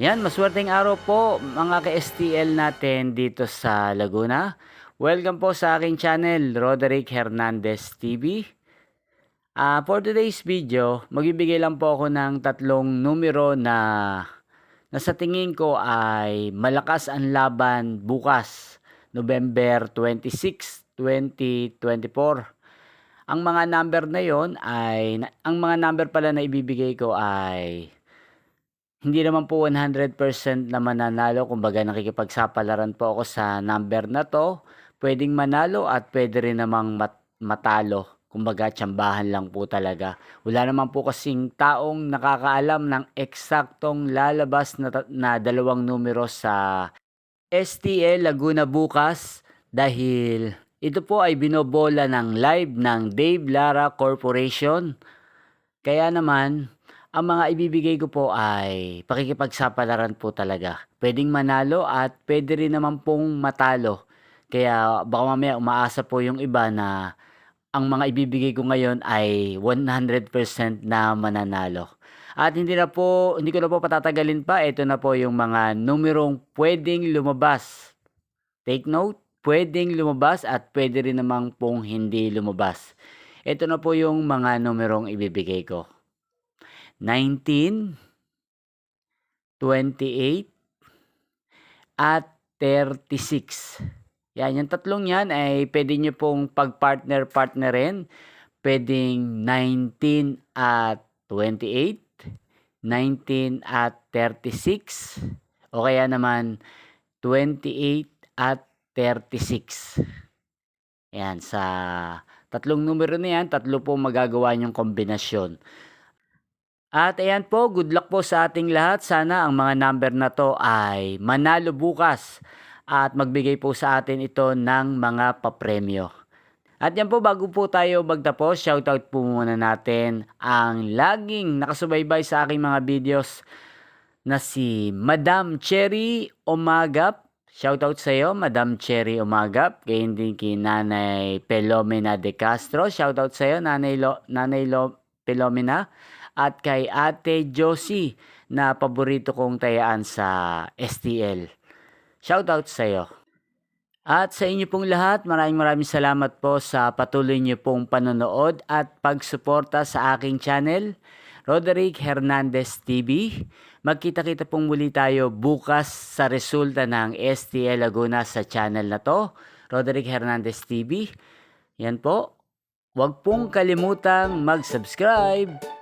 Yan, maswerteng araw po mga ka-STL natin dito sa Laguna. Welcome po sa aking channel, Roderick Hernandez TV. Ah, for today's video, magbibigay lang po ako ng tatlong numero na na sa tingin ko ay malakas ang laban bukas, November 26, 2024. Ang mga number na yon ay ang mga number pala na ibibigay ko ay hindi naman po 100% na mananalo. Kumbaga nakikipagsapalaran po ako sa number na to. Pwedeng manalo at pwede rin namang mat- matalo. Kumbaga tsambahan lang po talaga. Wala naman po kasing taong nakakaalam ng eksaktong lalabas na, na dalawang numero sa STL Laguna bukas dahil ito po ay binobola ng live ng Dave Lara Corporation. Kaya naman, ang mga ibibigay ko po ay pakikipagsapalaran po talaga. Pwedeng manalo at pwede rin naman pong matalo. Kaya baka mamaya umaasa po yung iba na ang mga ibibigay ko ngayon ay 100% na mananalo. At hindi na po, hindi ko na po patatagalin pa. Ito na po yung mga numerong pwedeng lumabas. Take note, pwedeng lumabas at pwede rin namang pong hindi lumabas. Ito na po yung mga numerong ibibigay ko. 19, 28, at 36. Yan, yung tatlong yan ay pwede nyo pong pag-partner-partnerin. Pwedeng 19 at 28, 19 at 36, o kaya naman 28 at 36. Yan, sa tatlong numero na yan, tatlo po magagawa niyong kombinasyon. At ayan po, good luck po sa ating lahat. Sana ang mga number na to ay manalo bukas at magbigay po sa atin ito ng mga papremyo. At yan po, bago po tayo magtapos, shoutout po muna natin ang laging nakasubaybay sa aking mga videos na si Madam Cherry Omagap. Shoutout sa iyo, Madam Cherry Omagap. Kaya din kay Nanay Pelomena de Castro. Shoutout sa iyo, Nanay, Lo, Nanay Lo, Pelomena. At kay Ate Josie na paborito kong tayaan sa STL. Shoutout sa iyo. At sa inyo pong lahat, maraming maraming salamat po sa patuloy niyo pong panonood at pagsuporta sa aking channel, Roderick Hernandez TV. Magkita-kita pong muli tayo bukas sa resulta ng STL Laguna sa channel na to, Roderick Hernandez TV. Yan po. Huwag pong kalimutang mag-subscribe.